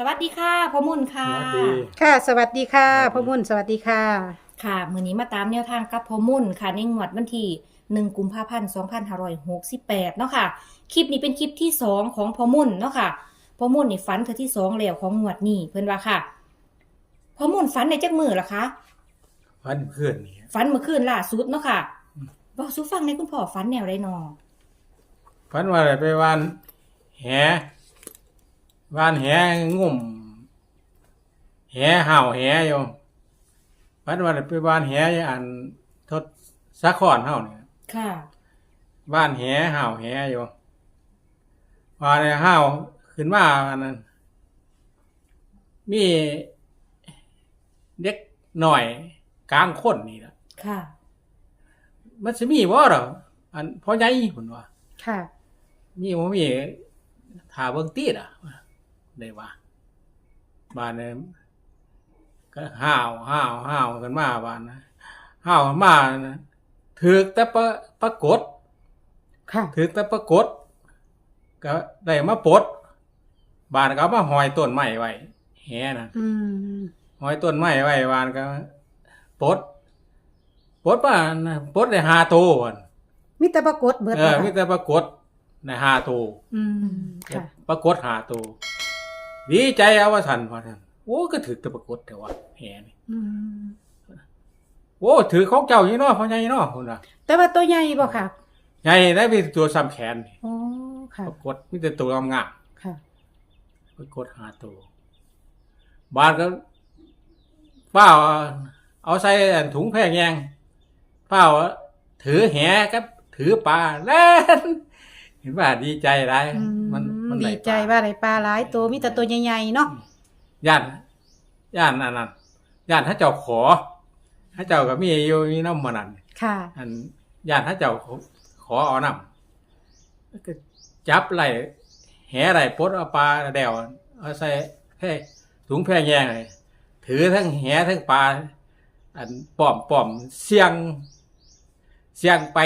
สวัสดีค่ะพ่อมุ่นค่ะ สวัสดี ค่ะ สวัสดีค่ะสวัสดี พ่อมุ่นสวัสดีค่ะ ค่ะมือนี้มาตามแนวทางกับพ่อมุ่นค่ะในงวดวันที่1กุมภาพันธ์2568เนาะค่ะ คลิปนี้เป็นคลิปที่ 2 ของพ่อมุ่นเนาะค่ะพ่อมุ่นนี่ฝันเธอที่สองแล้วของงวดนี้เพิ่นว่าค่ะพ่อมุ่นฝันในจักมือล่ะคะฟันเพื่อนนี่ฝันเมื่อคืนล่าสุดเนาะค่ะบอกสู้ฟังในคุณพ่อฝันแนวไรนอฟันว่าอะไรไปวานแห วานแหงุ่ม แหห่าวแหอยู่ฟันว่าอะไรไปวานแหอยู่อันทดสะคอนเฮานี่ค่ะ บ้านแหห่าวแหอยู่ว่าในห่าวขึ้นมาอันนั้นมีเด็กหน่อยกลางคนนี่ล่ะค่ะ มันสิมีบ่หรออันพ่อใหญ่พุ่นว่าค่ะ มีบ่มีถาเบิ่งตีดอะ ได้ว่าบ้านเนี่ยก็ห้าวห้าวห้าวกันมาบ้านนะห้าวมานะถือกแต่ปะปรากฏค่ะถือกแต่ปรากฏก็ได้มาปลดบ้านก็เอามาหอยต้นไม้ไว้แหน่ะอืมหอยต้นไม้ไว้บ้านก็ปลดปลดบ้านนะปลดได้ห้าตัวพุ่นมิตรปรากฏเบิดเออมีแต่ปรากฏได้ห้าตัวอืมค่ะปรากฏหาตัว ดีใจเอาว่าสันพอท่านโอ้ก็ถือแตะปรากฏแต่ว่าแหนี่อืมโอ้ถือของเจ้าอยู่เนาะพ่อใหญ่เนาะพุ่นน่ะแต่ว่าตัวใหญ่บ่ค่ะใหญ่ได้มีตัวซ้ำแขนนี่โอ้ค่ะปรากฏมีแต่ตัวงามค่ะๆปรากฏหาตัวบ้านก็ป้าเอาใส่อันถุงแพร่แยงป้าถือแหกับถือปลาแล่นเห็นว่าดีใจไรอืมมัน มันดีได้ใจปลาว่าได้ปลาหลายตัวมีแต่ตัวใหญ่ๆเนาะย่านย่านอันนั้นย่านถ้าเจ้าขอถ้าเจ้าก็มีอยู่มีน้ำมันนั่นค่ะ อันย่านถ้าเจ้าขอเอาน้ำก็จับไหลแห่ไหลปลดเอาปลาแดวเอาใส่แพร่ถุงแพร่แยงเลยถือทั้งแหทั้งปลาอันป้อมป้อมเสียงเสียงไป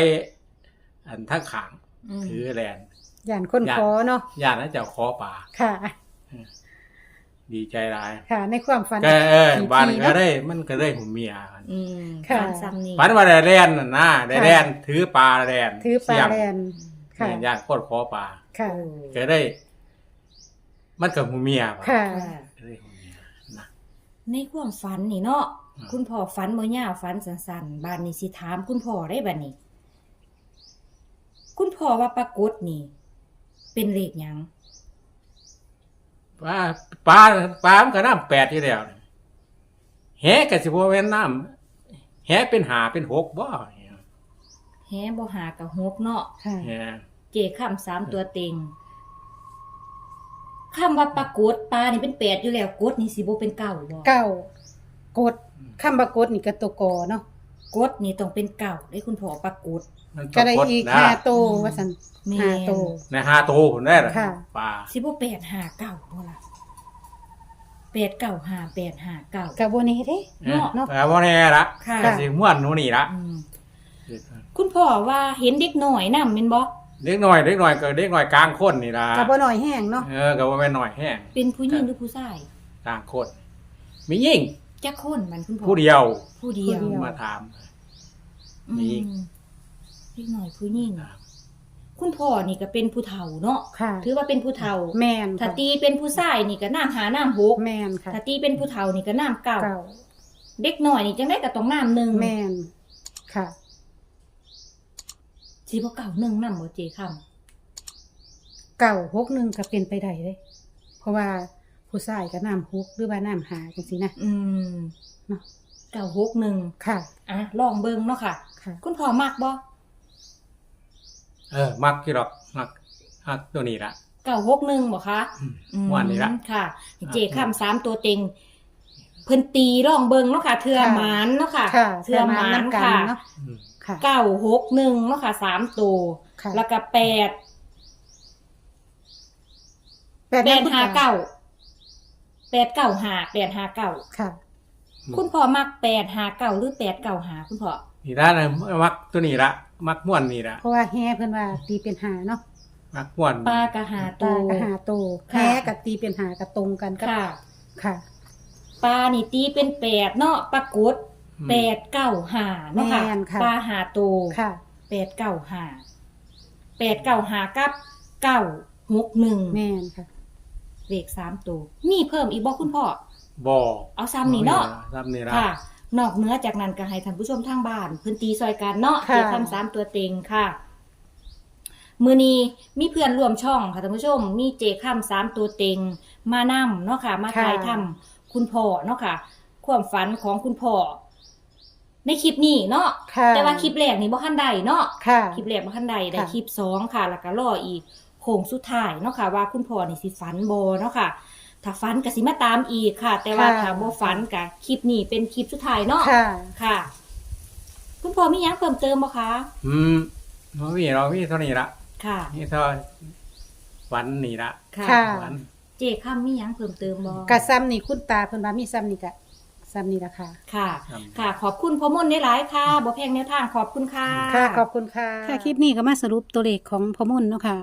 อันทั้งขางอืม ถือแลนย่านคนย่านขอเนาะย่านถ้าเจ้าขอปลาค่ะ ดีใจร้ายค่ะ ในความฝันก็เออขี่บ้านขี่ก็เนาะได้ มันก็ได้หูเมียกันอืมค่ะการซ้ำนี่ฝันว่าได้แลนน่ะนะได้แลนถือปลาแลนถือปลาเสี่ยงแลนค่ะเนี่ยญาติโคตรขอปลาค่ะโอ้ก็ได้ มันกับหูเมียว่ะค่ะค่ะก็ได้หูเมียนะในความฝันนี่เนาะอืมคุณพ่อฝันบ่ยาวฝันสั้นๆบานนี้สิถามคุณพ่อได้บัดนี้ คุณพ่อว่าปรากฏนี่ เป็นเลขหยังปลาปลาปลามันก็น้ำแปดที่แล้วนี่แหกับสิบเวนน้ำแหเป็นหาเป็นหกบ่แฮบ่หากับฮกเนาะค่ะ แหเจข้ามสามตัวเต็งคำว่าปรากฏปลานี่เป็นแปดอยู่แล้วกดนี่สิบ่เป็นเก้าบ่เก้ากดคำปรากฏนี่ก็ตัวกอเนาะ กดนี่ต้องเป็นเก้าได้คุณพ่อปรากฏมันปก็ราได้กฏอีกนะห้าตัวว่าซั่นแม่ห้าตัวในห้าตัวผมได้ละค่ะปลาสิบ่แปดหาเก้าบ่ล่ะแปดเก้าหาแปดหาเก้าก็บ่แน่เด้เนาะเนาะ แต่ว่าแน่ละค่ะก็สิม่วนหนูนี่ละอืมคุณพ่อว่าเห็นเด็กน้อยนำแม่นบ่เด็กหน่อยเด็กหน่อยก็เด็กหน่อยกลางคนนี่ละก็บ่น้อยแห้งเนาะ เออก็ว่าแม่นหน่อยแห้งเป็นผู้หญิงหรือผู้ชายกลางคนมียิ่ง จักคนมันคุณพ่อผู้เดียวผู้เดียวมาถามอืมีมเด็กน้อยผู้หญิงครับ คุณพ่อนี่ก็เป็นผู้เฒ่าเนาะค่ะ ถือว่าเป็นผู้เฒ่าแม่นถ้าค่ะตีเป็นผู้ชายนี่ก็น้ำหาน้ำหกแม่นค่ะถ้าตีเป็นผู้เฒ่านี่ก็น้ำเก่าเก้าเด็กน้อยนี่จังได้ก็ต้องน้ำหนึ่งแม่นค่ะ สิบ่เก่าหนึ่งน้ำบ่เจคเก้าหกหนึ่งก็เป็นไปได้เลยเพราะว่า ผู้ชายก็น้ำหกหรือว่าน้ำหาจังซี่นะำอืมเนาะ เก่าหกหนึ่งค่ะ อะลองเบิ่งเนาะค่ะ ค่ะ คุณพ่อมักบ่เออ มักกี่ดอกมักมักตัวนี้ละ เก่าหกหนึ่งบ่คะอืมอืมม่วันนี้ละ ค่ะเจคำสามตัวเต็งเพิ่นตีร่องเบิงเนาะค่ะ เทือค่ะ หมานเนาะค่ะ ค่ะเทือหมานน้ำกันค่ะ เนาะ อืมค่ะ เก้าหกหนึ่งเนาะค่ะสามตัวค่ะแล้วก็แปดแปดแปน้ำดคุณห้าตเก้า แปดเก้าห้าแปดห้าเก้าค่ะ คุณพ่อมักแปดห้าเก้าหรือแปดเก้าห้าคุณพ่อนี่ละนะมักตัวนี้ละมักม่วนนี่ละเพราะว่าแฮ่เพิ่นว่าตีเป็นหาเนาะมักม่วนปลากระหาตาตัวกะหาโตค่ะแพ้กับตีเป็นหากระตรงกันกับค่ะ ค่ะ ปลานี่ตีเป็นแปดเนาะปลากดอืมแปดเก้าหาเนาะค่ะแม่นค่ะ ปลาหาตัวค่ะ แปดเก้าหาแปดเก้าหากับเก้าหกหนึ่งแม่นค่ะ เลขสามตัวมีเพิ่มอีกบ่คุณพ่อบ่เอาซ้ำนี่เนาะซ้ำนี่ละค่ะ นอกเหนือจากนั้นก็ให้ท่านผู้ชมทางบ้านพื้นตีซอยกันเนาะค่ะเกี่ยวคำสามตัวเต็งค่ะมือนี้มีเพื่อนร่วมช่องค่ะท่านผู้ชม มีเจคำสามตัวเต็ง มานำเนาะค่ะ มาถ่ายทำคุณพ่อเนาะค่ะ ความฝันของคุณพ่อในคลิปนี้เนาะค่ะแต่ว่าคลิปแรกนี่บ่ทันใดเนาะค่ะคลิปแรกบ่ทันใดได้ค่ะคลิปสองค่ะ แล้วก็รออีก โค้งสุดท้ายเนาะค่ะว่าคุณพ่อนี่สิฝันบ่เนาะค่ะถ้าฝันก็สิมาตามอีกค่ะ แต่ว่าค่ะ ถ้าบ่ฝันก็คลิปนี้เป็นคลิปสุดท้ายเนาะค่ะ ค่ะ คุณพ่อมีหยังเพิ่มเติมบ่คะอืมบ่มีเรามีเท่านี้ละค่ะ นี่เท่าฝันนี่ละค่ะ ค่ะฝัน เจค่ำมีหยังเพิ่มเติมบ่ กะซ้ำนี่คุณตาเพิ่นว่ามีซ้ำนี่กะ ซ้ำนี่ละค่ะ ค่ะครับค่ะ ขอบคุณพ่อมนต์หลายๆค่ะบ่แพงแนวทางขอบคุณค่ะ ค่ะ ขอบคุณค่ะ ค่ะ คลิปนี้ก็มาสรุปตัวเลขของพ่อมุ่นเนาะค่ะ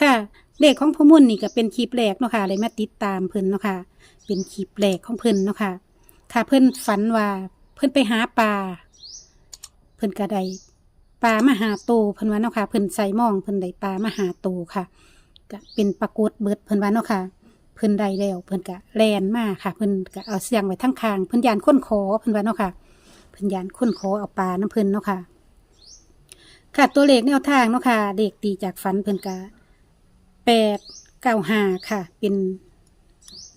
ค่ะ เลขของพ่อมุ่นนี่ก็เป็นคลิปแรกเนาะค่ะเลยมาติดตามเพิ่นเนาะค่ะ เป็นคลิปแรกของเพิ่นเนาะค่ะ ค่ะ เพิ่นฝันว่าเพิ่นไปหาปลา เพิ่นก็ได้ปลามาหาโตวเพิ่นว่าเนาะค่ะ เพิ่นใส่หมองเพิ่นได้ปลามาหาโตวค่ะก็เป็นปรากฏเบิดเพิ่นว่าเนาะค่ะ เพิ่นได้แล้ว เพิ่นก็แลนมาค่ะ เพิ่นก็เอาเสียงไว้ทั้งคาง เพิ่นยานค้นขอเพิ่นว่าเนาะค่ะ เพิ่นยานค้นขอเอาปลาน้ำเพิ่นเนาะค่ะ ค่ะตัวเลขแนวทางเนาะค่ะ เด็กตีจากฝันเพิ่นกะแปดเก้าห้าค่ะ เป็น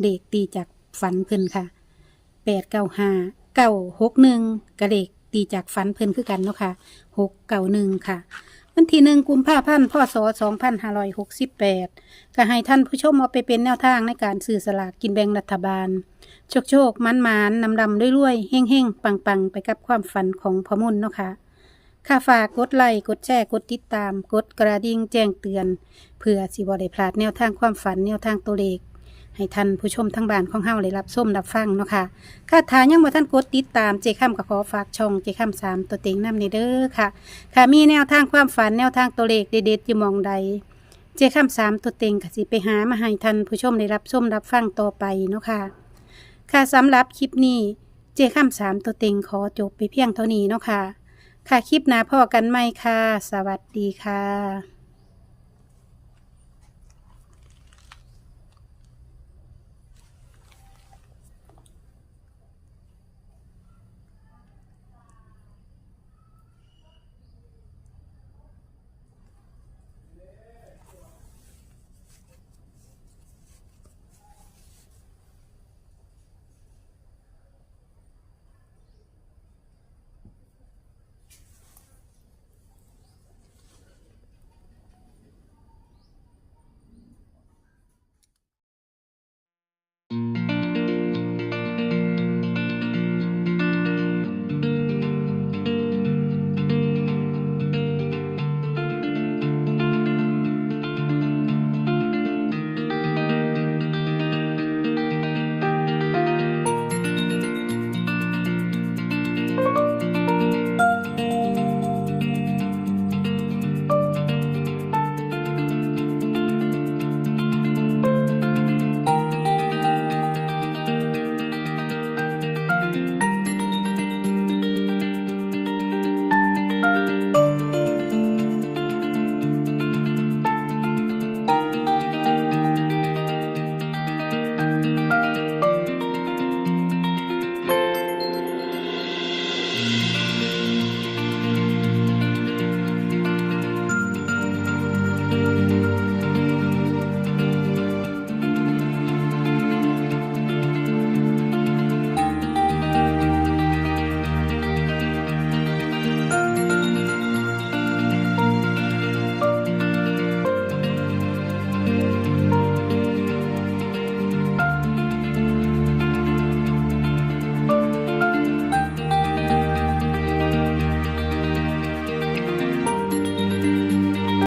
เด็กตีจากฝันเพิ่นค่ะแปดเก้าห้าเก้าหกหนึ่งกระเด็กตีจากฝันเพิ่นคือกันเนาะค่ะหกเก้าหนึ่งค่ะ วันที่หนึ่งกุมภาพันธ์พศสองพันห้าร้อยหกสิบแปดก็ให้ท่านผู้ชมเอาไปเป็นแนวทางในการสื่อสลากกินแบ่งรัฐบาล โชคโชคมันมันนำดำรวยๆเฮ่งเฮ่งปังปังๆไปกับความฝันของพอมุ่นเนาะค่ะค่ะฝากกดไลค์กดแชร์กดติดตาม กดกระดิ่งแจ้งเตือน เพื่อสิบ่ได้พลาดแนวทางความฝันแนวทางตัวเลข ให้ท่านผู้ชมทั้งบ้านของเฮาได้รับชมรับฟังเนาะค่ะค่ะถ้ายังบ่ท่านกดติดตามเจค้ำก็ขอฝากช่องเจค้ำสามตัวเต็งนำในเด้อค่ะ ค่ะมีแนวทางความฝันแนวทางตัวเลขเด็ดๆอยู่มองใด เจค้ำสามตัวเต็งก็สิไปหามาให้ท่านผู้ชมได้รับชมรับฟังต่อไปเนาะค่ะ ค่ะสำหรับคลิปนี้เจค้ำสามตัวเต็งขอจบไปเพียงเท่านี้เนาะค่ะ ค่ะคลิปหน้าพ่อกันไหมค่ะ สวัสดีค่ะ